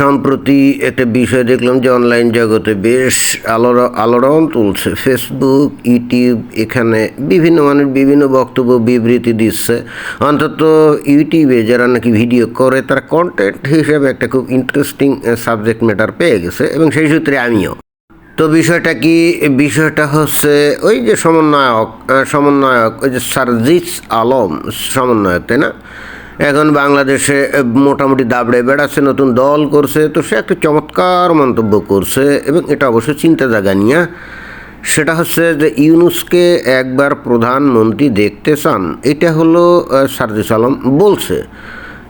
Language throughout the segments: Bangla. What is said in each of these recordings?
সম্প্রতি একটা বিষয় দেখলাম যে অনলাইন জগতে বেশ আলোড়, আলোড়ন তুলছে। ফেসবুক ইউটিউব এখানে বিভিন্ন মানুষ বিভিন্ন বক্তব্য, বিবৃতি দিচ্ছে। অন্তত ইউটিউবে যারা নাকি ভিডিও করে, তার কন্টেন্ট হিসেবে একটা খুব ইন্টারেস্টিং সাবজেক্ট ম্যাটার পেয়ে গেছে এবং সেই সূত্রে আমিও। তো বিষয়টা কি? বিষয়টা হচ্ছে ওই যে সমন্বয়ক সমন্বয়ক, ওই যে সারজিস আলম, সমন্বয়ক, তাই না? এখন বাংলাদেশে মোটামুটি দাবড়ে বেড়াচ্ছে, নতুন দল করছে। তো সে একটা চমৎকার মন্তব্য করছে এবং এটা অবশ্য চিন্তা জাগা নিয়ে। সেটা হচ্ছে যে ইউনুসকে একবার প্রধানমন্ত্রী দেখতে চান, এটা হলো সারদিস আলম বলছে।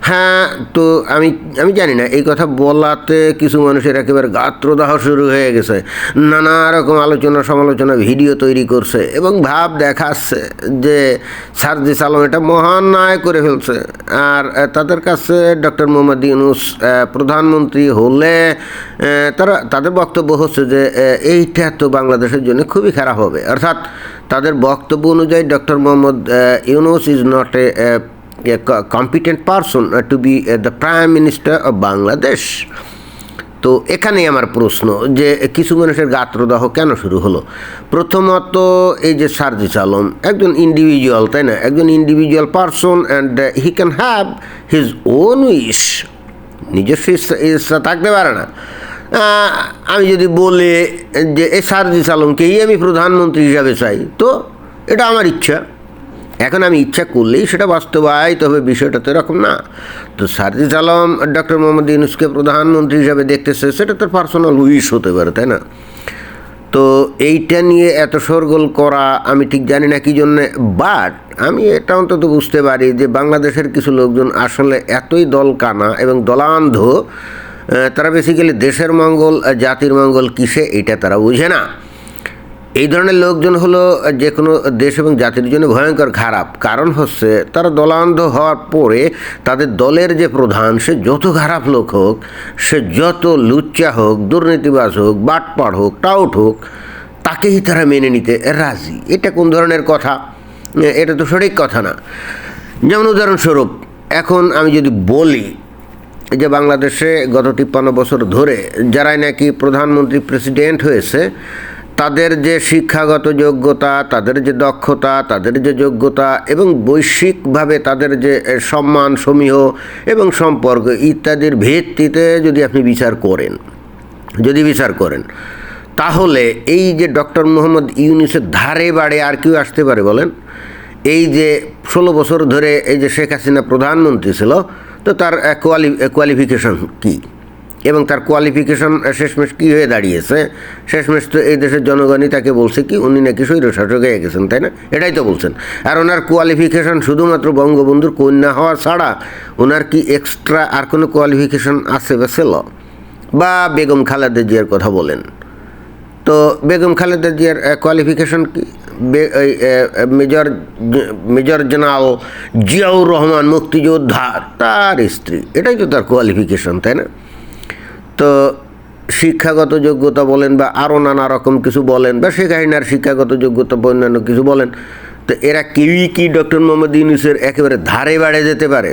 হ্যাঁ তো আমি আমি জানি না, এই কথা বলাতে কিছু মানুষের একেবারে গাত্রদাহ শুরু হয়ে গেছে। নানা রকম আলোচনা সমালোচনা ভিডিও তৈরি করছে এবং ভাব দেখাচ্ছে যে সারজিস আলম এটা মহান ন্যায় করে ফেলছে। আর তাদের কাছে ডক্টর মোহাম্মদ ইউনুস প্রধানমন্ত্রী হলে তারা, তাদের বক্তব্য হচ্ছে যে এইটা তো বাংলাদেশের জন্য খুবই খারাপ হবে। অর্থাৎ তাদের বক্তব্য অনুযায়ী doctor Muhammad Yunus is not a a co- competent person uh, to be the prime minister of Bangladesh তো এখানেই আমার প্রশ্ন যে কিছু মানুষের গাত্রদাহ কেন শুরু হলো? প্রথমত এই যে সার্জিস আলম একজন ইন্ডিভিজুয়াল তাই না? একজন individual person and he can have his own wish নিজস্ব ইচ্ছা থাকতে পারে না। আমি যদি বলে যে এই সার্জিস আলমকেই আমি প্রধানমন্ত্রী হিসাবে চাই তো এটা আমার ইচ্ছা। এখন আমি ইচ্ছা করলেই সেটা বাস্তবায়িত হবে, বিষয়টা তো এরকম না। তো সার্জিস আলম, ডক্টর মোহাম্মদ ইউনুসকে প্রধানমন্ত্রী হিসাবে দেখতেছে, সেটা তার পার্সোনাল উইশ হতে পারে, তাই না? তো এইটা নিয়ে এত শোরগোল করা আমি ঠিক জানি না কি জন্যে বাট আমি এটা অন্তত বুঝতে পারি যে বাংলাদেশের কিছু লোকজন আসলে এতই দল কানা এবং দলান্ধ তারা বেসিক্যালি দেশের মঙ্গল জাতির মঙ্গল কিসে, এটা তারা বুঝে না। এই ধরনের লোকজন হলো যে কোনো দেশ এবং জাতির জন্য ভয়ঙ্কর, খারাপ। কারণ হচ্ছে তারা দলান্ধ হওয়ার পরে তাদের দলের যে প্রধান, সে যত খারাপ লোক হোক, সে যত লুচ্চা হোক, দুর্নীতিবাজ হোক বাটপাড় হোক, টাউট হোক, তাকেই তারা মেনে নিতে রাজি। এটা কোন ধরনের কথা? এটা তো সঠিক কথা না। যেমন উদাহরণস্বরূপ, এখন আমি যদি বলি যে বাংলাদেশে গত তিপ্পান্ন বছর ধরে যারাই নাকি প্রধানমন্ত্রী, প্রেসিডেন্ট হয়েছে তাদের যে শিক্ষাগত যোগ্যতা, তাদের যে দক্ষতা, তাদের যে যোগ্যতা এবং বৈশ্বিকভাবে তাদের যে সম্মান সমীহ এবং সম্পর্ক ইত্যাদির ভিত্তিতে যদি আপনি বিচার করেন, যদি বিচার করেন, তাহলে এই যে ডক্টর মোহাম্মদ ইউনিসের ধারে বাড়ে আর কেউ আসতে পারে বলেন? এই যে ষোলো বছর ধরে এই যে শেখ হাসিনা প্রধানমন্ত্রী ছিল, তো তার কোয়ালি কোয়ালিফিকেশন কী? এবং তার কোয়ালিফিকেশন শেষমেশ কী হয়ে দাঁড়িয়েছে? শেষমেশ তো এই দেশের জনগণই তাকে বলছে কি, উনি নাকি স্বৈরশাসক হয়ে গেছেন, তাই না? এটাই তো বলছেন। আর ওনার কোয়ালিফিকেশন শুধুমাত্র বঙ্গবন্ধুর কন্যা হওয়া ছাড়া ওনার কি এক্সট্রা আর কোনো কোয়ালিফিকেশন আছে বা ছিল? বা বেগম খালেদা জিয়ার কথা বলেন। তো বেগম খালেদা জিয়ার কোয়ালিফিকেশন কি? Major major general Ziaur Rahman মুক্তিযোদ্ধা, তার স্ত্রী। এটাই তো তার কোয়ালিফিকেশন তাই না? তো শিক্ষাগত যোগ্যতা বলেন বা আরও নানা রকম কিছু বলেন বা শেখ হাসিনার শিক্ষাগত যোগ্যতা অন্যান্য কিছু বলেন, তো এরা কেউই কি ডক্টর মোহাম্মদ ইউনুসের একেবারে ধারে বাড়ে যেতে পারে?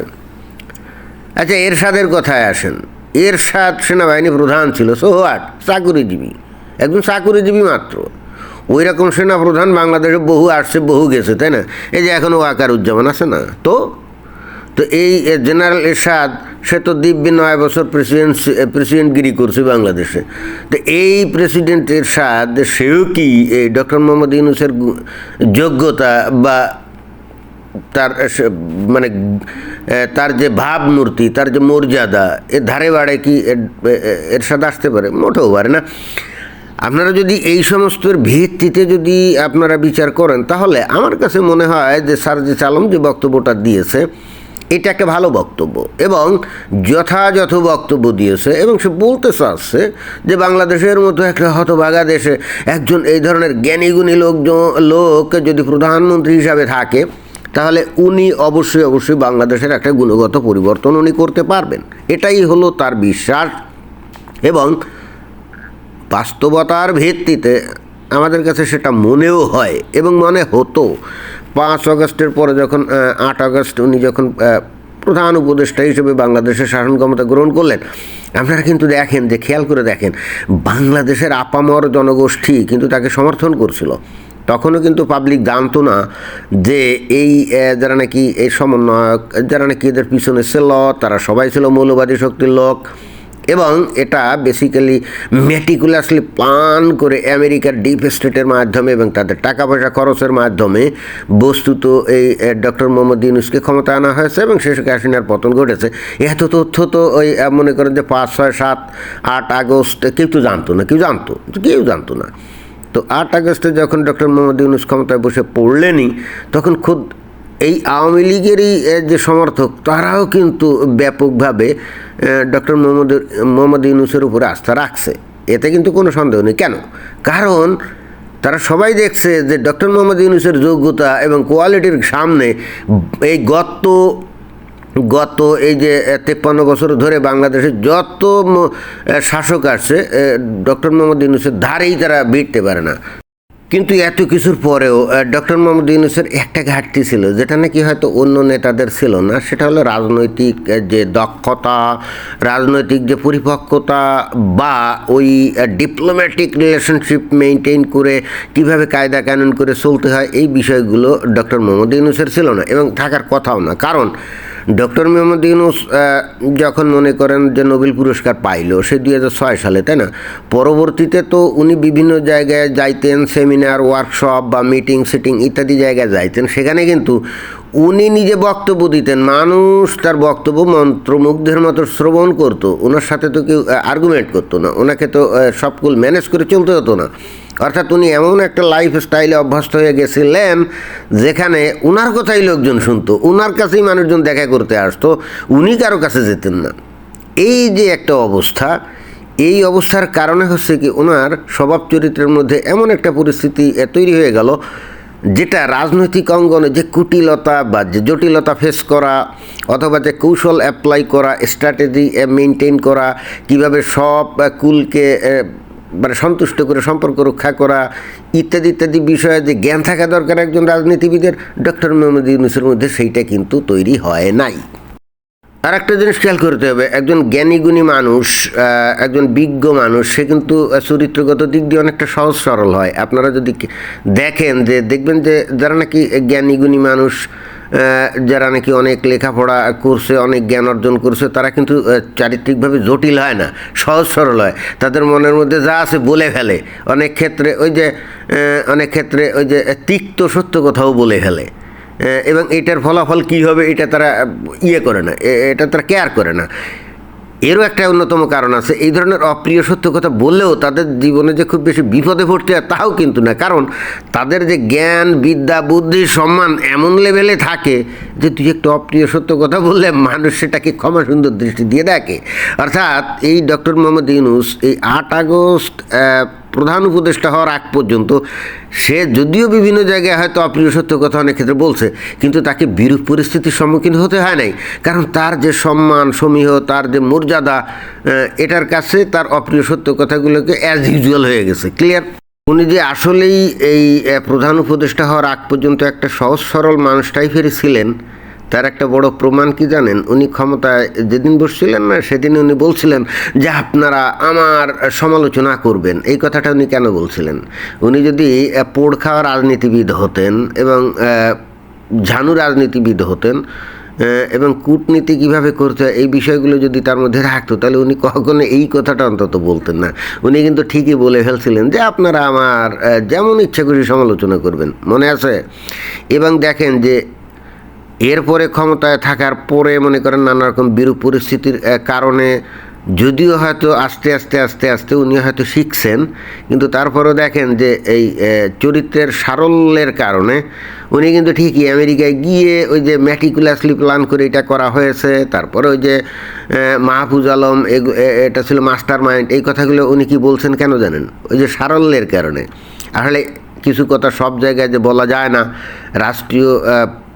আচ্ছা এরশাদের কথায় আসেন। এরশাদ সেনাবাহিনী প্রধান ছিল সো হোয়াট চাকুরিজীবী। একজন চাকুরিজীবী মাত্র। ওই রকম সেনা প্রধান বাংলাদেশে বহু আসছে, বহু গেছে, তাই না? এই যে এখনও আকার উজ্জামান আছে না? তো তো এই জেনারেল এরশাদ, সে তো দিব্যি নয় বছর প্রেসিডেন্ট প্রেসিডেন্টগিরি করছে বাংলাদেশে। তো এই প্রেসিডেন্ট এরশাদ, সেও কি এই ডক্টর মোহাম্মদ ইউনুসের যোগ্যতা বা তার মানে তার যে ভাবমূর্তি, তার যে মর্যাদা, এর ধারে বাড়ে কি এর- এ- আসতে পারে? মোটেও পারে না। আপনারা যদি এই সমস্তর ভিত্তিতে যদি আপনারা বিচার করেন, তাহলে আমার কাছে মনে হয় যে সারজিস আলম যে বক্তব্যটা দিয়েছে এটা একটা ভালো বক্তব্য এবং যথাযথ বক্তব্য দিয়েছে এবং সে বলতে চাচ্ছে যে বাংলাদেশের মতো একটা হতভাগা দেশে একজন এই ধরনের জ্ঞানীগুণী লোকজন, লোক যদি প্রধানমন্ত্রী হিসাবে থাকে, তাহলে উনি অবশ্যই অবশ্যই বাংলাদেশের একটা গুণগত পরিবর্তন উনি করতে পারবেন। এটাই হলো তার বিশ্বাস এবং বাস্তবতার ভিত্তিতে আমাদের কাছে সেটা মনেও হয় এবং মনে হতো। পাঁচ আগস্টের পরে যখন আট আগস্ট উনি যখন প্রধান উপদেষ্টা হিসেবে বাংলাদেশের শাসন ক্ষমতা গ্রহণ করলেন, আপনারা কিন্তু দেখেন, যে খেয়াল করে দেখেন, বাংলাদেশের আপামর জনগোষ্ঠী কিন্তু তাকে সমর্থন করছিল। তখনও কিন্তু পাবলিক জানতো না যে এই যারা নাকি এই সমন্বয়ক, যারা নাকি এদের পিছনে ছিল, তারা সবাই ছিল মৌলবাদী শক্তির লোক। এবং এটা বেসিক্যালি মেটিকুলাসলি প্ল্যান করে আমেরিকার ডিপ স্টেটের মাধ্যমে এবং তাদের টাকা পয়সা খরচের মাধ্যমে বস্তুত এই ডক্টর মোহাম্মদ ইউনুসকে ক্ষমতা আনা হয়েছে এবং শেষ হাসিনার পতন ঘটেছে। এত তথ্য তো ওই মনে করেন যে পাঁচ, ছয়, সাত, আট আগস্ট, কেউ তো জানতো না, কেউ জানতো কেউ জানতো না। তো আট আগস্টে যখন ডক্টর মোহাম্মদ ইউনুস ক্ষমতায় বসে পড়লেনই, তখন খুদ এই আওয়ামী লীগেরই যে সমর্থক, তারাও কিন্তু ব্যাপকভাবে ডক্টর মোহাম্মদ মোহাম্মদ ইউনুসের উপরে আস্থা রাখছে। এতে কিন্তু কোনো সন্দেহ নেই। কেন? কারণ তারা সবাই দেখছে যে ডক্টর মোহাম্মদ ইউনুসের যোগ্যতা এবং কোয়ালিটির সামনে এই গত গত এই যে তেপ্পান্ন বছর ধরে বাংলাদেশে যত শাসক আসছে ডক্টর মোহাম্মদ ইউনুসের ধারেই তারা ভিড়তে পারে না। কিন্তু এত কিছুর পরেও ডক্টর মোহাম্মদ ইউনুসের একটা ঘাটতি ছিল, যেটা নাকি হয়তো অন্য নেতাদের ছিল না, সেটা হলো রাজনৈতিক যে দক্ষতা, রাজনৈতিক যে পরিপক্কতা বা ওই ডিপ্লোম্যাটিক রিলেশনশিপ মেনটেন করে কীভাবে কায়দা কানুন করে চলতে হয়, এই বিষয়গুলো ডক্টর মোহাম্মদ ইউনুসের ছিল না এবং থাকার কথাও না। কারণ ডক্টর মোহাম্মদ ইউনুস যখন মনে করেন যে নোবেল পুরস্কার পাইলো সে দুই হাজার ছয় সালে তাই না? পরবর্তীতে তো উনি বিভিন্ন জায়গায় যাইতেন সেমিনার ওয়ার্কশপ বা মিটিং সিটিং ইত্যাদি জায়গায় যাইতেন। সেখানে কিন্তু উনি নিজে বক্তব্য দিতেন। মানুষ তার বক্তব্য মন্ত্রমুগ্ধের মতো শ্রবণ করতো। ওনার সাথে তো কেউ আর্গুমেন্ট করতো না। ওনাকে তো আহ, সবগুলো ম্যানেজ করে চলতে হতো না। অর্থাৎ উনি এমন একটা লাইফ স্টাইলে অভ্যস্ত হয়ে গেছিলেন, যেখানে উনার কথাই লোকজন শুনতো, উনার কাছেই মানুষজন দেখা করতে আসতো, উনি কারও কাছে যেতেন না। এই যে একটা অবস্থা, এই অবস্থার কারণে হচ্ছে কি ওনার স্বভাব চরিত্রের মধ্যে এমন একটা পরিস্থিতি তৈরি হয়ে গেল, যেটা রাজনৈতিক অঙ্গনে যে কুটিলতা বা যে জটিলতা ফেস করা, অথবা যে কৌশল অ্যাপ্লাই করা স্ট্র্যাটেজি মেনটেন করা, কীভাবে সব কুলকে মানে সন্তুষ্ট করে সম্পর্ক রক্ষা করা, ইত্যাদি ইত্যাদি বিষয়ে যে জ্ঞান থাকা দরকার একজন রাজনীতিবিদের, ডক্টর মোহাম্মদ ইউনুসের মধ্যে সেইটা কিন্তু তৈরি হয় নাই। আর একটা জিনিস খেয়াল করতে হবে, একজন জ্ঞানীগুণী মানুষ একজন বিজ্ঞ মানুষ, সে কিন্তু চরিত্রগত দিক দিয়ে অনেকটা সহজ সরল হয়। আপনারা যদি দেখেন যে, দেখবেন যে, যারা নাকি জ্ঞানীগুণী মানুষ যারা নাকি অনেক লেখাপড়া করছে, অনেক জ্ঞান অর্জন করছে, তারা কিন্তু চারিত্রিকভাবে জটিল হয় না, সহজ সরল হয়। তাদের মনের মধ্যে যা আছে বলে ফেলে। অনেক ক্ষেত্রে ওই যে অনেক ক্ষেত্রে ওই যে তিক্ত সত্য কথাও বলে ফেলে। এবং এটার ফলাফল কী হবে, এটা তারা ইয়ে করে না। এটা তারা কেয়ার করে না। এরও একটা অন্যতম কারণ আছে। এই ধরনের অপ্রিয় সত্য কথা বললেও তাদের জীবনে যে খুব বেশি বিপদে পড়তে হয়, তাও কিন্তু না। কারণ তাদের যে জ্ঞান, বিদ্যা, বুদ্ধি, সম্মান এমন লেভেলে থাকে যে তুই একটু অপ্রিয় সত্য কথা বললে মানুষ সেটাকে ক্ষমা সুন্দর দৃষ্টি দিয়ে দেখে। অর্থাৎ এই ডক্টর মোহাম্মদ ইউনুস এই আট আগস্ট প্রধান উপদেষ্টা হওয়ার আগ পর্যন্ত, সে যদিও বিভিন্ন জায়গায় হয়তো অপ্রিয় সত্য কথা অনেক ক্ষেত্রে বলছে, কিন্তু তাকে বিরূপ পরিস্থিতির সম্মুখীন হতে হয় নাই। কারণ তার যে সম্মান, সমীহ, তার যে মর্যাদা এটার কাছে তার অপ্রিয় সত্য কথাগুলোকে অ্যাজ ইউজুয়াল হয়ে গেছে। ক্লিয়ার উনি যে আসলেই এই প্রধান উপদেষ্টা হওয়ার আগ পর্যন্ত একটা সহজ সরল মানুষ টাইপেরই ছিলেন তার একটা বড় প্রমাণ কি জানেন? উনি ক্ষমতায় যেদিন বসছিলেন না, সেদিন উনি বলছিলেন যে, আপনারা আমার সমালোচনা করবেন। এই কথাটা উনি কেন বলছিলেন? উনি যদি পোড় খাওয়া রাজনীতিবিদ হতেন এবং ঝানু রাজনীতিবিদ হতেন এবং কূটনীতি কীভাবে করতে এই বিষয়গুলো যদি তার মধ্যে রাখতো, তাহলে উনি কখনো এই কথাটা অন্তত বলতেন না। উনি কিন্তু ঠিকই বলে ফেলছিলেন যে, আপনারা আমার যেমন ইচ্ছা খুশি সমালোচনা করবেন। মনে আছে? এবং দেখেন যে এরপরে ক্ষমতায় থাকার পরে মনে করেন নানা রকম বিরূপ পরিস্থিতির কারণে যদিও হয়তো আস্তে আস্তে আস্তে আস্তে উনি হয়তো শিখছেন, কিন্তু তারপরেও দেখেন যে এই চরিত্রের সারল্যের কারণে উনি কিন্তু ঠিকই আমেরিকায় গিয়ে ওই যে ম্যাটিকুলাসলি প্ল্যান করে এটা করা হয়েছে, তারপরে ওই যে মাহফুজ আলম এটা ছিল মাস্টার মাইন্ড এই কথাগুলো উনি কি বলছেন কেন জানেন? ওই যে সারল্যের কারণে। আসলে কিছু কথা সব জায়গায় যে বলা যায় না, রাষ্ট্রীয়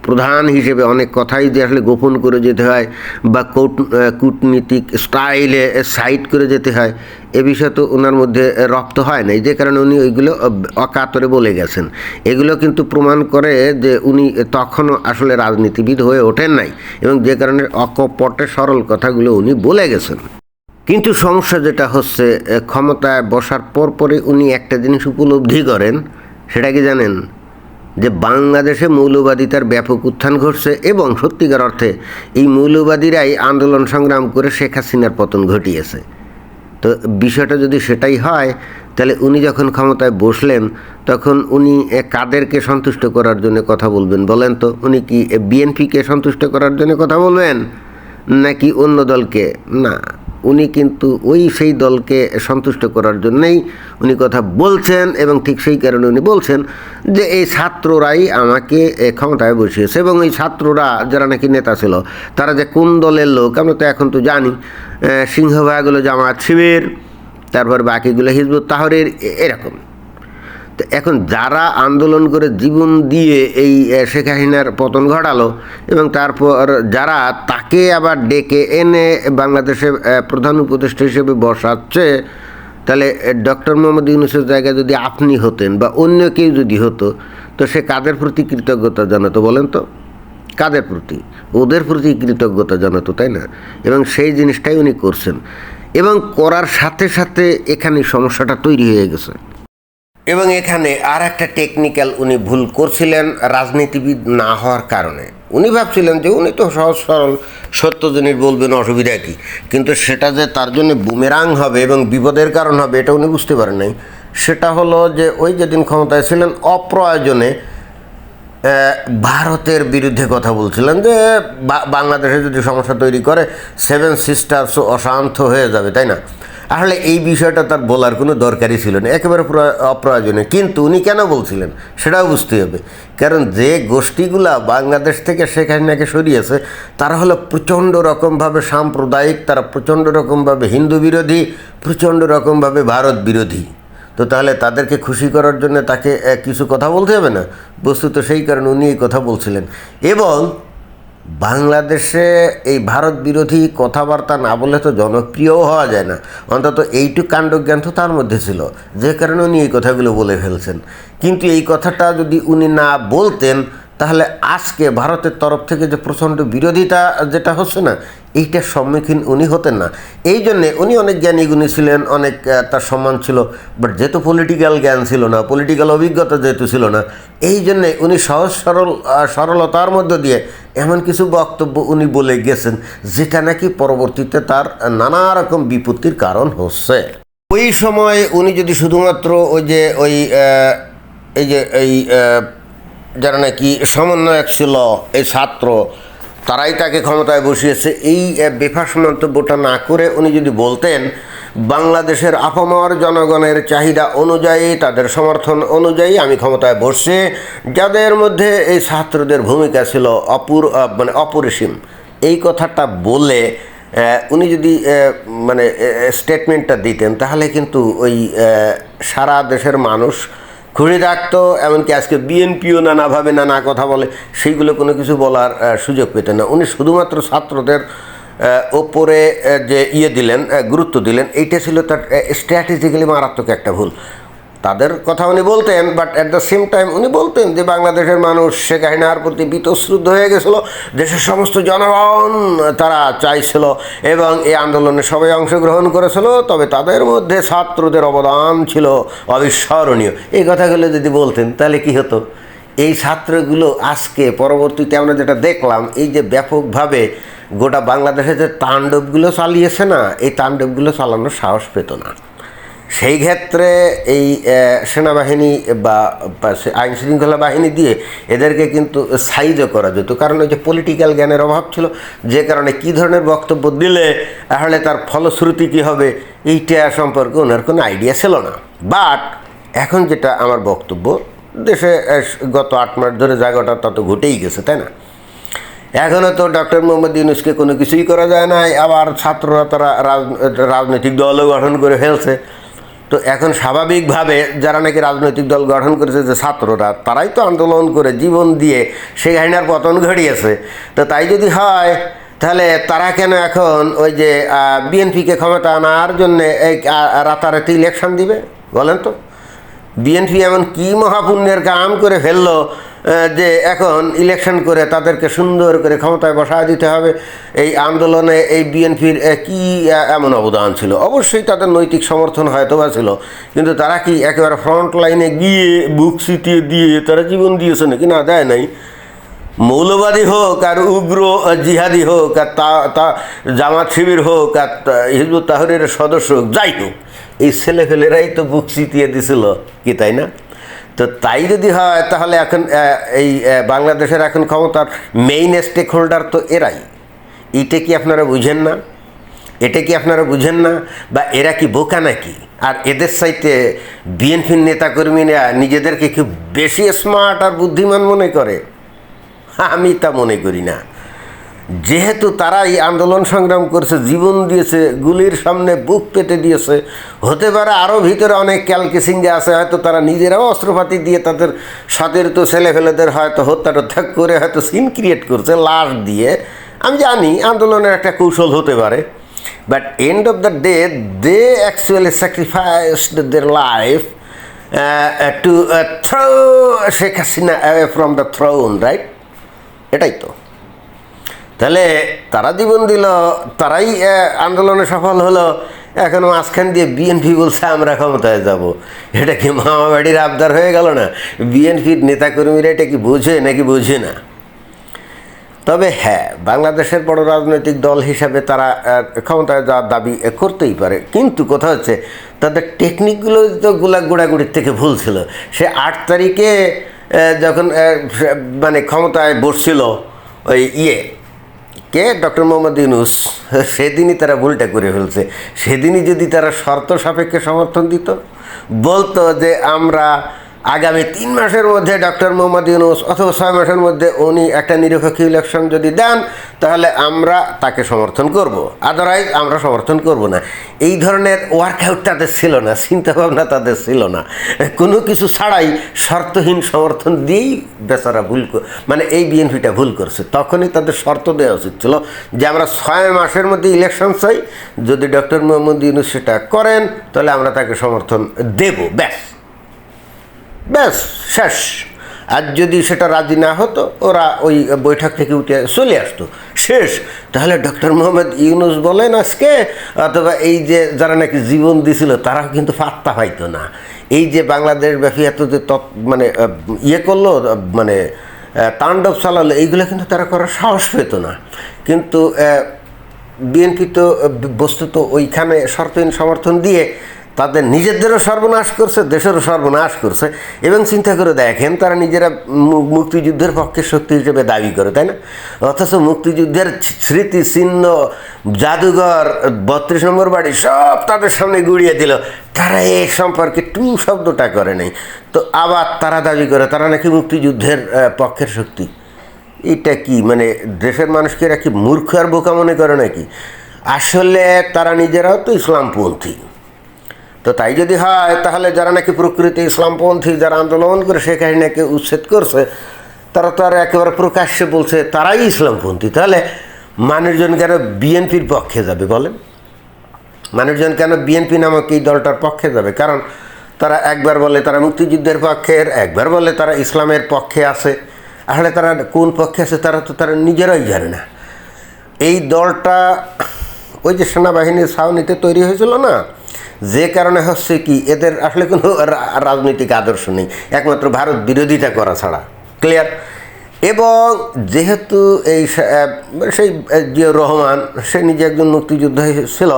প্রধান হিসেবে অনেক কথাই যে আসলে গোপন করে যেতে হয় বা কূট কূটনীতিক স্টাইলে সাইড করে যেতে হয়, এ বিষয়ে তো ওনার মধ্যে রপ্ত হয় নাই। যে কারণে উনি ওইগুলো অকাতরে বলে গেছেন। এগুলো কিন্তু প্রমাণ করে যে উনি তখনও আসলে রাজনীতিবিদ হয়ে ওঠেন নাই এবং যে কারণে অকপটে সরল কথাগুলো উনি বলে গেছেন। কিন্তু সমস্যা যেটা হচ্ছে ক্ষমতায় বসার পর পরে উনি একটা জিনিস উপলব্ধি করেন, সেটা কি জানেন? যে বাংলাদেশে মৌলবাদিতার ব্যাপক উত্থান ঘটছে এবং সত্যিকার অর্থে এই মৌলবাদীরাই আন্দোলন সংগ্রাম করে শেখ হাসিনার পতন ঘটিয়েছে। তো বিষয়টা যদি সেটাই হয়, তাহলে উনি যখন ক্ষমতায় বসলেন, তখন উনি কাদেরকে সন্তুষ্ট করার জন্য কথা বলবেন বলেন তো? উনি কি বিএনপিকে সন্তুষ্ট করার জন্য কথা বলবেন নাকি অন্য দলকে? না উনি কিন্তু ওই সেই দলকে সন্তুষ্ট করার জন্যেই উনি কথা বলছেন এবং ঠিক সেই কারণে উনি বলছেন যে এই ছাত্ররাই আমাকে ক্ষমতায় বসিয়েছে এবং এই ছাত্ররা যারা নাকি নেতা ছিল, তারা যে কোন দলের লোক আমরা তো এখন তো জানি। সিংহভাগুলো জামাত শিবির, তারপর বাকিগুলো হিজবুত তাহরের এরকম। এখন যারা আন্দোলন করে জীবন দিয়ে এই শেখ হাসিনার পতন ঘটালো এবং তারপর যারা তাকে আবার ডেকে এনে বাংলাদেশে প্রধান উপদেষ্টা হিসেবে বসাচ্ছে, তাহলে ডক্টর মোহাম্মদ ইউনুসের জায়গায় যদি আপনি হতেন বা অন্য কেউ যদি হতো, তো সে কাদের প্রতি কৃতজ্ঞতা জানাতো বলেন তো? কাদের প্রতি? ওদের প্রতি কৃতজ্ঞতা জানাতো, তাই না? এবং সেই জিনিসটাই উনি করছেন। এবং করার সাথে সাথে এখানে সমস্যাটা তৈরি হয়ে গেছে। এবং এখানে আর একটা টেকনিক্যাল উনি ভুল করছিলেন, রাজনীতিবিদ না হওয়ার কারণে। উনি ভাবছিলেন যে উনি তো সহজ সরল সত্য জিনিস বলবেন অসুবিধা কী, কিন্তু সেটা যে তার জন্য বুমেরাং হবে এবং বিপদের কারণ হবে, এটা উনি বুঝতে পারেন নাই। সেটা হলো যে ওই যেদিন ক্ষমতায় ছিলেন, অপ্রয়োজনে ভারতের বিরুদ্ধে কথা বলছিলেন যে বাংলাদেশে যদি সমস্যা তৈরি করে সেভেন সিস্টার্সও অশান্ত হয়ে যাবে, তাই না? আসলে এই বিষয়টা তার বলার কোনো দরকারই ছিল না, একেবারে প্র- অপ্রয়োজনীয়। কিন্তু উনি কেন বলছিলেন? সেটাও বুঝতে হবে। কারণ যে গোষ্ঠীগুলা বাংলাদেশ থেকে শেখ হাসিনাকে সরিয়েছে, তারা হলো প্রচণ্ড রকমভাবে সাম্প্রদায়িক, তারা প্রচণ্ড রকমভাবে হিন্দু বিরোধী, প্রচণ্ড রকমভাবে ভারত বিরোধী। তো তাহলে তাদেরকে খুশি করার জন্য তাকে কিছু কথা বলতে হবে না? বস্তুত সেই কারণে উনি এই কথা বলছিলেন। এবং বাংলাদেশে এই ভারত বিরোধী কথাবার্তা না বলে তো জনপ্রিয়ও হওয়া যায় না। অন্তত এইটুক কাণ্ডজ্ঞান তো তার মধ্যে ছিল, যে কারণে উনি এই কথাগুলো বলে ফেলছেন। কিন্তু এই কথাটা যদি উনি না বলতেন তাহলে আজকে ভারতের তরফ থেকে যে প্রচণ্ড বিরোধিতা যেটা হচ্ছে না, এইটার সম্মুখীন উনি হতেন না। এই জন্যে উনি অনেক জ্ঞানী গুণী ছিলেন, অনেক তার সম্মান ছিল বাট যেহেতু পলিটিক্যাল জ্ঞান ছিল না পলিটিক্যাল অভিজ্ঞতা যেহেতু ছিল না, এই জন্যে উনি সহজ, সরল সরলতার মধ্য দিয়ে এমন কিছু বক্তব্য উনি বলে গেছেন, যেটা নাকি পরবর্তীতে তার নানা রকম বিপত্তির কারণ হচ্ছে। ওই সময় উনি যদি শুধুমাত্র ওই যে, ওই এই যে, এই যারা নাকি সমন্বয়ক ছিল, এই ছাত্র, তারাই তাকে ক্ষমতায় বসিয়েছে। এই বেফাস মন্তব্যটা না করে উনি যদি বলতেন, বাংলাদেশের আপামর জনগণের চাহিদা অনুযায়ী, তাদের সমর্থন অনুযায়ী আমি ক্ষমতায় বসছি, যাদের মধ্যে এই ছাত্রদের ভূমিকা ছিল অপুর মানে অপরিসীম। এই কথাটা বলে উনি যদি মানে স্টেটমেন্টটা দিতেন, তাহলে কিন্তু ওই সারা দেশের মানুষ খুঁড়ে রাখতো এমনকি আজকে বিএনপিও নানাভাবে নানা কথা বলে, সেইগুলো কোনো কিছু বলার সুযোগ পেতেন না। উনি শুধুমাত্র ছাত্রদের ওপরে যে ইয়ে দিলেন গুরুত্ব দিলেন, এইটা ছিল তার স্ট্র্যাটেজিক্যালি মারাত্মক একটা ভুল। তাদের কথা উনি বলতেন but at the same time উনি বলতেন যে বাংলাদেশের মানুষ শেখ হাসিনার প্রতি বীতশ্রুদ্ধ হয়ে গেছিল, দেশের সমস্ত জনগণ তারা চাইছিল এবং এই আন্দোলনে সবাই অংশগ্রহণ করেছিল, তবে তাদের মধ্যে ছাত্রদের অবদান ছিল অবিস্মরণীয়। এই কথাগুলো যদি বলতেন, তাহলে কি হতো? এই ছাত্রগুলো আজকে, পরবর্তীতে আমরা যেটা দেখলাম, এই যে ব্যাপকভাবে গোটা বাংলাদেশে যে তাণ্ডবগুলো চালিয়েছে না, এই তাণ্ডবগুলো চালানোর সাহস পেত না। সেই ক্ষেত্রে এই সেনাবাহিনী বা আইন শৃঙ্খলা বাহিনী দিয়ে এদেরকে কিন্তু সাইজও করা যেত। কারণ ওই যে পলিটিক্যাল জ্ঞানের অভাব ছিল, যে কারণে কী ধরনের বক্তব্য দিলে তাহলে তার ফলশ্রুতি কী হবে, এইটা সম্পর্কে ওনার কোনো আইডিয়া ছিল না। বাট এখন যেটা আমার বক্তব্য, দেশে গত আট মাস ধরে জায়গাটা তত ঘটেই গেছে, তাই না? এখনও তো ডক্টর মোহাম্মদ ইউনুসকে কোনো কিছুই করা যায় না আবার ছাত্ররা তারা রাজনৈতিক দলও গঠন করে ফেলছে। তো এখন স্বাভাবিকভাবে যারা নাকি রাজনৈতিক দল গঠন করেছে যে ছাত্ররা, তারাই তো আন্দোলন করে জীবন দিয়ে সেই হাইনার পতন ঘটিয়েছে। তো তাই যদি হয়, তাহলে তারা কেন এখন ওই যে বিএনপিকে ক্ষমতা আনার জন্যে এই রাতারাতি ইলেকশন দিবে? বলেন তো। বিএনপি এমন কি মহাপুণ্যের কাম করে ফেলল যে এখন ইলেকশন করে তাদেরকে সুন্দর করে ক্ষমতায় বসা দিতে হবে। এই আন্দোলনে এই বিএনপির কি এমন অবদান ছিল? অবশ্যই তাদের নৈতিক সমর্থন হয়তো বা ছিল, কিন্তু তারা কি একেবারে ফ্রন্ট লাইনে গিয়ে বুক সিটিয়ে দিয়ে তারা জীবন দিয়েছে নাকি? না, দেয় নাই। মৌলবাদী হোক আর উগ্র জিহাদি হোক আর তা জামাত শিবির হোক আর হিজবুত তাহরের সদস্য হোক, যাই হোক এই ছেলেফেলেরাই তো বুক চিতিয়ে দিছিল, কি তাই না? তো তাই যদি হয়, তাহলে এখন এই বাংলাদেশের এখন ক্ষমতার মেইন স্টেক হোল্ডার তো এরাই। এটা কি আপনারা বুঝেন না? এটা কি আপনারা বুঝেন না? বা এরা কি বোকা নাকি? আর এদের সাইতে বিএনপির নেতাকর্মীরা নিজেদেরকে খুব বেশি স্মার্ট আর বুদ্ধিমান মনে করে? আমি তা মনে করি না। যেহেতু তারা এই আন্দোলন সংগ্রাম করছে, জীবন দিয়েছে, গুলির সামনে বুক পেতে দিয়েছে, হতে পারে আরও ভিতরে অনেক ক্যালকেসিংয়ে আছে, হয়তো তারা নিজেরাও অস্ত্রপাতি দিয়ে তাদের সাথের তো ছেলেফেলেদের হয়তো হত্যা টত্যা করে হয়তো সিন ক্রিয়েট করছে, লাশ দিয়ে। আমি জানি আন্দোলনের একটা কৌশল হতে পারে but end of the day they actually sacrificed their life to throw Sheikh Hasina away from the throne right এটাই তো। তাহলে তারা জীবন দিল, তারাই আন্দোলনে সফল হলো। এখন মাঝখান দিয়ে বিএনপি বলছে, আমরা ক্ষমতায় যাব। এটা কি মামাবাড়ির আবদার হয়ে গেল না? বিএনপির নেতাকর্মীরা এটা কি বোঝে নাকি বোঝে না? তবে হ্যাঁ বাংলাদেশের বড় রাজনৈতিক দল হিসাবে তারা ক্ষমতায় যাওয়ার দাবি করতেই পারে। কিন্তু কথা হচ্ছে, তাদের টেকনিকগুলো তো গুলা গোড়াগুড়ির থেকে ভুল ছিল। সে আট তারিখে যখন মানে ক্ষমতায় বসছিল, ওই ইয়ে কে? ডক্টর মোহাম্মদ ইউনুস? সেদিনই তারা ভুলটা করে ফেলছে। সেদিনই যদি তারা শর্ত সাপেক্ষে সমর্থন দিত, বলতো যে আমরা আগামী তিন মাসের মধ্যে ডক্টর মোহাম্মদ ইউনুস অথবা ছয় মাসের মধ্যে উনি একটা নিরপেক্ষ ইলেকশন যদি দেন, তাহলে আমরা তাকে সমর্থন করব। আদারওয়াইজ আমরা সমর্থন করব না। এই ধরনের ওয়ার্কআউট তাদের ছিল না, চিন্তাভাবনা তাদের ছিল না। কোনো কিছু ছাড়াই শর্তহীন সমর্থন দিয়েই বেচারা ভুল মানে এই বিএনপিটা ভুল করছে। তখনই তাদের শর্ত দেওয়া উচিত ছিল যে আমরা ছয় মাসের মধ্যে ইলেকশন চাই। যদি ডক্টর মোহাম্মদ ইউনুস সেটা করেন, তাহলে আমরা তাকে সমর্থন দেব। ব্যাস। ব্যাস, শেষ। আর যদি সেটা রাজি না হতো, ওরা ওই বৈঠক থেকে উঠে চলে আসতো। শেষ। তাহলে ডক্টর মোহাম্মদ ইউনুস বলেন আজকে, অথবা এই যে যারা নাকি জীবন দিছিল, তারাও কিন্তু পাত্তা পাইতো না। এই যে বাংলাদেশ ব্যাপী এত যে তৎ মানে ইয়ে করল মানে তাণ্ডব চালালো, এইগুলো কিন্তু তারা করার সাহস পেত না। কিন্তু বিএনপি তো বস্তুত ওইখানে শর্তহীন সমর্থন দিয়ে তাদের নিজেদেরও সর্বনাশ করছে, দেশেরও সর্বনাশ করছে। এবং চিন্তা করে দেখেন, তারা নিজেরা মুক্তিযুদ্ধের পক্ষে শক্তি হিসেবে দাবি করে, তাই না? অথচ মুক্তিযুদ্ধের স্মৃতি, চিহ্ন, জাদুঘর, বত্রিশ নম্বর বাড়ি সব তাদের সামনে গুড়িয়ে দিল। তারা এই সম্পর্কে টু শব্দটা করে নাই। তো আবার তারা দাবি করে, তারা নাকি মুক্তিযুদ্ধের পক্ষের শক্তি। এটা কি মানে দেশের মানুষকে এরা কি মূর্খ আর বোকা মনে করে নাকি? আসলে তারা নিজেরাও তো ইসলামপন্থী। তো তাই যদি হয়, তাহলে যারা নাকি প্রকৃতি ইসলামপন্থী, যারা আন্দোলন করে শেখ হাসিনাকে উচ্ছেদ করছে, তারা তো আর একেবারে প্রকাশ্যে বলছে তারাই ইসলামপন্থী। তাহলে মানুষজন কেন বিএনপির পক্ষে যাবে বলেন? মানুষজন কেন বিএনপি নামক এই দলটার পক্ষে যাবে? কারণ তারা একবার বলে তারা মুক্তিযুদ্ধের পক্ষের, একবার বলে তারা ইসলামের পক্ষে আছে। আসলে তারা কোন পক্ষে আছে তারা তো তারা নিজেরাই জানে না। এই দলটা ওই যে সেনাবাহিনীর ছাউনিতে তৈরি হয়েছিল না যে কারণে হচ্ছে কি এদের আসলে কোনো রাজনৈতিক আদর্শ নেই। একমাত্র ভারত বিরোধিতা করা ছাড়া। ক্লিয়ার এবং যেহেতু এই সেই আহ, রহমান সে নিজে একজন মুক্তিযোদ্ধা ছিল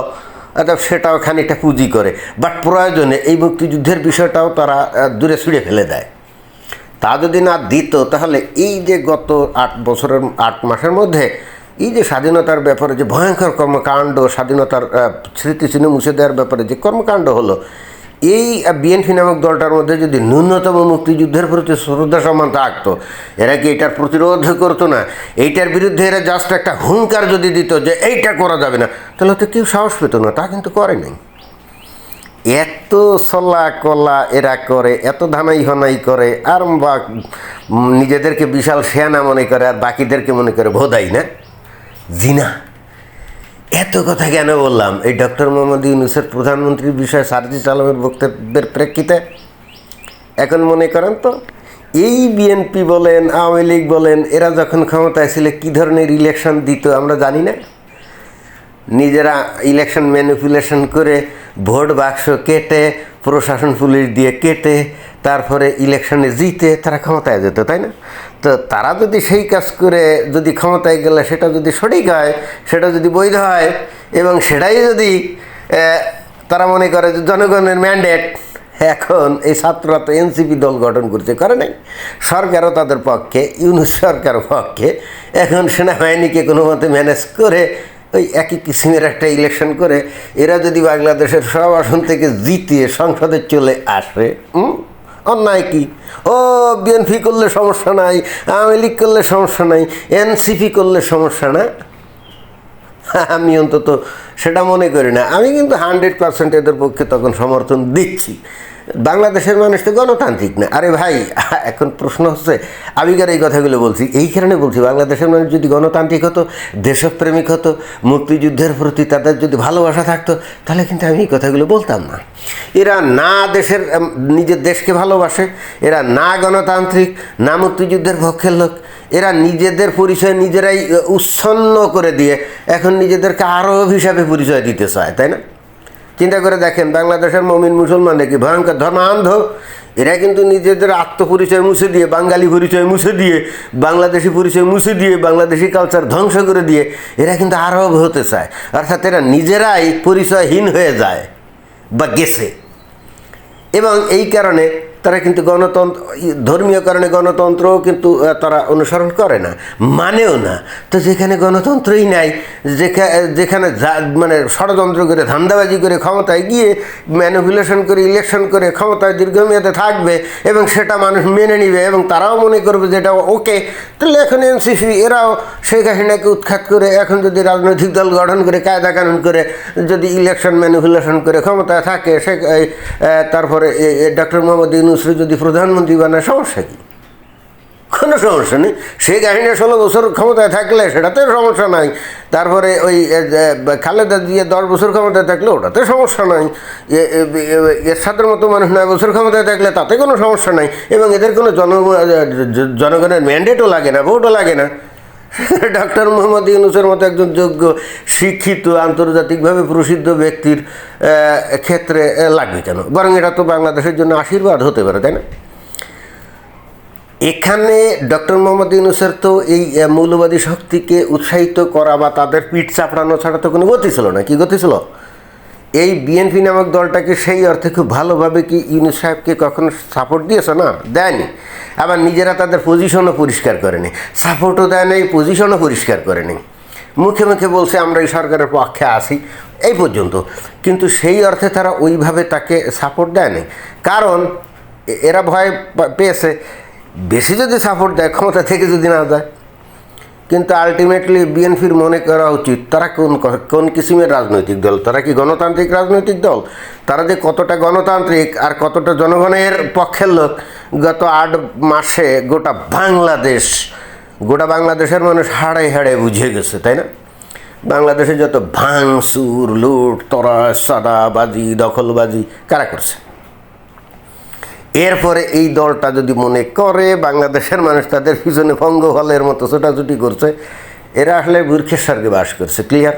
সেটাও খানিকটা পুঁজি করে। বাট প্রয়োজনে এই মুক্তিযুদ্ধের বিষয়টাও তারা দূরে ছুঁড়ে ফেলে দেয়। তা যদি না দিত তাহলে এই যে গত আট বছরের আট মাসের মধ্যে এই যে স্বাধীনতার ব্যাপারে যে ভয়ঙ্কর কর্মকাণ্ড, স্বাধীনতার স্মৃতিচিহ্ন মুছে দেওয়ার ব্যাপারে যে কর্মকাণ্ড হলো, এই বিএনপি নামক দলটার মধ্যে যদি ন্যূনতম মুক্তিযুদ্ধের প্রতি শ্রদ্ধা সম্মান থাকতো, এরা কি এটার প্রতিরোধ করতো না? এইটার বিরুদ্ধে এরা জাস্ট একটা হুঙ্কার যদি দিত যে এইটা করা যাবে না, তাহলে তো কেউ সাহস পেত না, তা কিন্তু করে নাই। এত সলা কলা এরা করে, এত ধানাই হনাই করে, আর নিজেদেরকে বিশাল শেয়ানা মনে করে, আর বাকিদেরকে মনে করে ভোদাই না। জিনা। এত কথা কেন বললাম? এই ডক্টর মোহাম্মদ ইউনুসের প্রধানমন্ত্রীর বিষয়ে সার্জিস আলমের বক্তব্যের প্রেক্ষিতে? এখন মনে করেন তো, এই বিএনপি বলেন, আওয়ামী লীগ বলেন, এরা যখন ক্ষমতায় ছিল, কী ধরনের ইলেকশন দিত আমরা জানি না। নিজেরা ইলেকশন ম্যানিপুলেশন করে ভোট বাক্স কেটে, প্রশাসন পুলিশ দিয়ে কেটে, তারপরে ইলেকশনে জিতে, তারা ক্ষমতায় যেত, তাই না? তো তারা যদি সেই কাজ করে, যদি ক্ষমতায় গেলে সেটা যদি সঠিক হয়, সেটা যদি বৈধ হয়, এবং সেটাই যদি তারা মনে করে যে জনগণের ম্যান্ডেট এখন এই ছাত্ররা তো এনসিপি দল গঠন করছে, করে নাই। সরকারও তাদের পক্ষে, ইউনুস সরকার পক্ষে, এখন সেনাবাহিনীকে কোনো মতে ম্যানেজ করে, ওই একই কিসিমের একটা ইলেকশন করে, এরা যদি বাংলাদেশের সব আসন থেকে জিতিয়ে সংসদে চলে আসে অন্যায় কি? ও বিএনপি করলে সমস্যা নাই, আওয়ামী লীগ করলে সমস্যা নাই এনসিপি করলে সমস্যা না? আমি অন্তত সেটা মনে করি না। আমি কিন্তু হান্ড্রেড পার্সেন্ট এদের পক্ষে তখন সমর্থন দিচ্ছি। বাংলাদেশের মানুষ তো গণতান্ত্রিক না। আরে ভাই, এখন প্রশ্ন হচ্ছে আবিকার এই কথাগুলো বলছি? এই কারণে বলছি, বাংলাদেশের মানুষ যদি গণতান্ত্রিক হতো, দেশপ্রেমিক হতো, মুক্তিযুদ্ধের প্রতি তাদের যদি ভালোবাসা থাকতো, তাহলে কিন্তু আমি এই কথাগুলো বলতাম না। এরা না দেশের নিজের দেশকে ভালোবাসে, এরা না গণতান্ত্রিক, না মুক্তিযুদ্ধের পক্ষের লোক, এরা নিজেদের পরিচয় নিজেরাই উচ্ছন্ন করে দিয়ে, এখন নিজেদেরকে আরব হিসাবে পরিচয় দিতে চায়, তাই না? চিন্তা করে দেখেন, বাংলাদেশের মমিন মুসলমান দেখি ভয়ঙ্কর ধর্মান্ধ? এরা কিন্তু নিজেদের আত্মপরিচয় মুছে দিয়ে, বাঙালি পরিচয় মুছে দিয়ে, বাংলাদেশি পরিচয় মুছে দিয়ে, বাংলাদেশি কালচার ধ্বংস করে দিয়ে এরা কিন্তু আরব হতে চায়। অর্থাৎ এরা নিজেরাই পরিচয়হীন হয়ে যায় বা গেছে। এবং এই কারণে তারা কিন্তু গণতন্ত্র ধর্মীয় কারণে গণতন্ত্রও কিন্তু তারা অনুসরণ করে না, মানেও না। তো যেখানে গণতন্ত্রই নাই যেখানে মানে ষড়যন্ত্র করে, ধান্দাবাজি করে ক্ষমতায় গিয়ে ম্যানিপুলেশন করে ইলেকশন করে ক্ষমতায় দীর্ঘমেয়াদে থাকবে এবং সেটা মানুষ মেনে নিবে এবং তারাও মনে করবে যে এটা ওকে, তাহলে এখন এনসিপি, এরাও শেখ হাসিনাকে উৎখাত করে, এখন যদি রাজনৈতিক দল গঠন করে, কায়দা কানুন করে, যদি ইলেকশন ম্যানিপুলেশন করে ক্ষমতায় থাকে, সে তারপরে ডক্টর মোহাম্মদ ইউনুসরে যদি প্রধানমন্ত্রী বানায়, সমস্যা কী? কোনো সমস্যা নেই। শেখ হাসিনা ষোলো বছর ক্ষমতায় থাকলে সেটাতে সমস্যা নাই। তারপরে ওই খালেদা দিয়ে দশ বছর ক্ষমতায় থাকলে ওটাতে সমস্যা নাই। এরশাদের মতো মানুষ নয় বছর ক্ষমতায় থাকলে তাতে কোনো সমস্যা নাই। এবং এদের কোনো জন জনগণের ম্যান্ডেটও লাগে না ভোটও লাগে না। ডক্টর মোহাম্মদ ইউনুসের মতো একজন যোগ্য, শিক্ষিত, আন্তর্জাতিকভাবে প্রসিদ্ধ ব্যক্তির ক্ষেত্রে লাগবে কেন? বরং এটা তো বাংলাদেশের জন্য আশীর্বাদ হতে পারে, তাই না? এখানে ডক্টর মোহাম্মদ ইউনুসের তো এই মৌলবাদী শক্তিকে উৎসাহিত করা বা তাদের পিঠ চাপড়ানো ছাড়া তো কোনো গতি ছিল না। কি গতি ছিল? এই বিএনপি নামক দলটাকে সেই অর্থে খুব ভালোভাবে কি ইউনুস সাহেবকে কখনো সাপোর্ট দিয়েছে? না, দেয়নি। আবার নিজেরা তাদের পজিশনও পরিষ্কার করেনি। সাপোর্টও দেয় নাই পজিশনও পরিষ্কার করেনি। মুখে মুখে বলছে, আমরা এই সরকারের পক্ষে আসি এই পর্যন্ত। কিন্তু সেই অর্থে তারা ওইভাবে তাকে সাপোর্ট দেয়নি। কারণ এরা ভয় পেয়েছে। বেশি যদি সাপোর্ট দেয়, ক্ষমতা থেকে যদি না যায় কিন্তু আলটিমেটলি বিএনপির মনে করা উচিত, তারা কোন কোন কিসিমের রাজনৈতিক দল? তারা কি গণতান্ত্রিক রাজনৈতিক দল? তারা যে কতটা গণতান্ত্রিক আর কতটা জনগণের পক্ষের লোক, গত আট মাসে গোটা বাংলাদেশ, গোটা বাংলাদেশের মানুষ হাড়ে হাড়ে বুঝে গেছে, তাই না? বাংলাদেশে যত ভাঙচুর, লুট তরা সাদাবাজি, দখলবাজি, কারা করছে? এরপরে এই দলটা যদি মনে করে, বাংলাদেশের মানুষ তাদের পিছনে পঙ্গফলের মতো ছোটাছুটি করছে, এরা আসলে স্বর্গে বাস করছে। ক্লিয়ার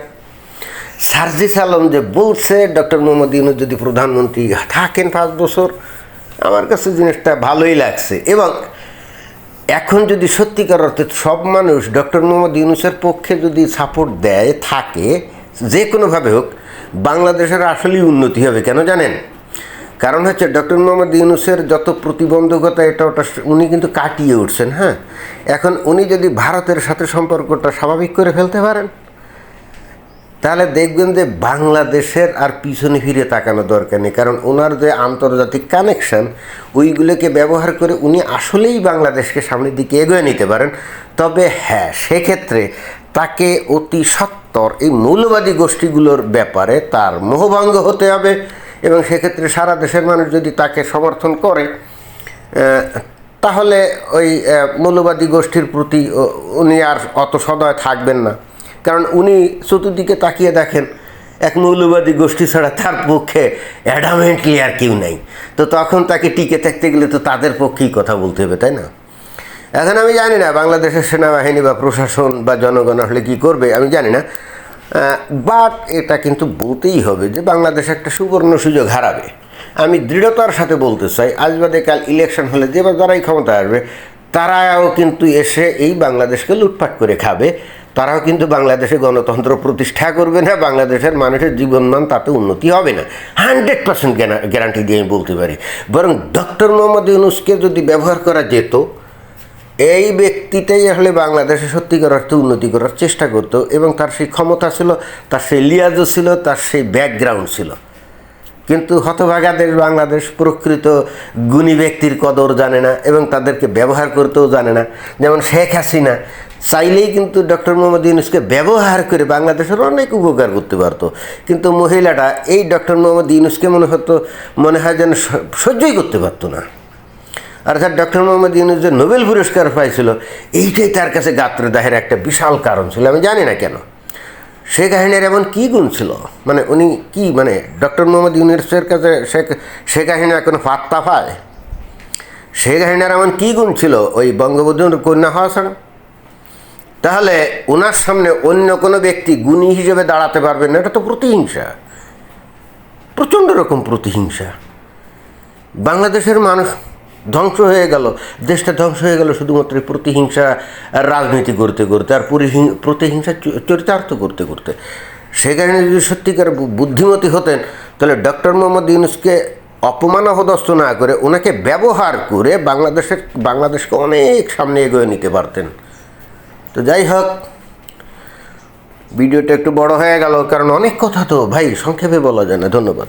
সার্জিস আলম যে বলছে, ডক্টর মোহাম্মদ ইউনুস যদি প্রধানমন্ত্রী থাকেন পাঁচ বছর, আমার কাছে জিনিসটা ভালোই লাগছে। এবং এখন যদি সত্যিকার অর্থে সব মানুষ ডক্টর মোহাম্মদ ইউনুসের পক্ষে যদি সাপোর্ট দেয়, থাকে, যে কোনোভাবে হোক, বাংলাদেশের আসলেই উন্নতি হবে কেন জানেন? কারণ হচ্ছে ডক্টর মোহাম্মদ ইউনুসের যত প্রতিবন্ধকতা, এটা ওটা উনি কিন্তু কাটিয়ে উঠছেন হ্যাঁ? এখন উনি যদি ভারতের সাথে সম্পর্কটা স্বাভাবিক করে ফেলতে পারেন, তাহলে দেখবেন যে বাংলাদেশের আর পিছনে ফিরে তাকানো দরকার নেই। কারণ ওনার যে আন্তর্জাতিক কানেকশন ওইগুলোকে ব্যবহার করে উনি আসলেই বাংলাদেশকে সামনের দিকে এগিয়ে নিতে পারেন। তবে হ্যাঁ সেক্ষেত্রে তাকে অতি সত্বর এই মৌলবাদী গোষ্ঠীগুলোর ব্যাপারে তার মোহভঙ্গ হতে হবে। এবং সেক্ষেত্রে সারা দেশের মানুষ যদি তাকে সমর্থন করে তাহলে ওই মৌলবাদী গোষ্ঠীর প্রতি উনি আর অত সদয় থাকবেন না। কারণ উনি চতুর্দিকে তাকিয়ে দেখেন, এক মৌলবাদী গোষ্ঠী ছাড়া তার পক্ষে অ্যাডামেন্টলি আর কেউ নাই। তো তখন তাকে টিকে থাকতে গেলে তো তাদের পক্ষেই কথা বলতে হবে, তাই না? এখন আমি জানি না বাংলাদেশের সেনাবাহিনী বা প্রশাসন বা জনগণ আসলে কী করবে, আমি জানি না। বাট এটা কিন্তু বলতেই হবে যে বাংলাদেশ একটা সুবর্ণ সুযোগ হারাবে। আমি দৃঢ়তার সাথে বলতে চাই, আজ বাদে কাল ইলেকশন হলে যে বা যারাই ক্ষমতা আসবে, তারাও কিন্তু এসে এই বাংলাদেশকে লুটপাট করে খাবে। তারাও কিন্তু বাংলাদেশে গণতন্ত্র প্রতিষ্ঠা করবে না, বাংলাদেশের মানুষের জীবনমান তাতে উন্নতি হবে না। হান্ড্রেড পার্সেন্ট গ্যারান্টি দিয়ে আমি বলতে পারি। বরং ডক্টর মোহাম্মদ ইউনুসকে যদি ব্যবহার করা যেত এই ব্যক্তিটাই আসলে বাংলাদেশে সত্যিকার অর্থে উন্নতি করার চেষ্টা করতো এবং তার সেই ক্ষমতা ছিল, তার সেই লিয়াজও ছিল, তার সেই ব্যাকগ্রাউন্ড ছিল। কিন্তু হতভাগাদের বাংলাদেশ প্রকৃত গুণী ব্যক্তির কদর জানে না এবং তাদেরকে ব্যবহার করতেও জানে না। যেমন শেখ হাসিনা চাইলেই কিন্তু ডক্টর মোহাম্মদ ইউনুসকে ব্যবহার করে বাংলাদেশের অনেক উপকার করতে পারতো। কিন্তু মহিলাটা এই ডক্টর মোহাম্মদ ইউনুসকে মনে হতো, মনে হয় যেন সহ্যই করতে পারতো না। স্যার, ডক্টর মোহাম্মদ ইউনুস যে নোবেল পুরস্কার পাইছিল, এইটাই তার কাছে গাত্র দাহের একটা বিশাল কারণ ছিল। আমি জানি না কেন। শেখ হাসিনার এমন কী গুণ ছিল? মানে উনি কি মানে ডক্টর মোহাম্মদ ইউনুসের কাছে শেখ শেখ হাসিনা কোনো ফাত্তা পায়? শেখ হাসিনার এমন কী গুণ ছিল? ওই বঙ্গবন্ধুর কন্যা হওয়া ছাড়া। তাহলে ওনার সামনে অন্য কোনো ব্যক্তি গুণী হিসেবে দাঁড়াতে পারবেন না? এটা তো প্রতিহিংসা। প্রচণ্ড রকম প্রতিহিংসা। বাংলাদেশের মানুষ ধ্বংস হয়ে গেল। দেশটা ধ্বংস হয়ে গেল শুধুমাত্র প্রতিহিংসা রাজনীতি করতে করতে আর প্রতিহিংসা চরিতার্থ করতে করতে। সেখানে যদি সত্যিকার বুদ্ধিমতী হতেন, তাহলে ডক্টর মোহাম্মদ ইউনুসকে অপমান না করে ওনাকে ব্যবহার করে বাংলাদেশের বাংলাদেশকে অনেক সামনে এগিয়ে নিতে পারতেন। তো যাই হোক, ভিডিওটা একটু বড় হয়ে গেল, কারণ অনেক কথা তো ভাই সংক্ষেপে বলা যায় না। ধন্যবাদ।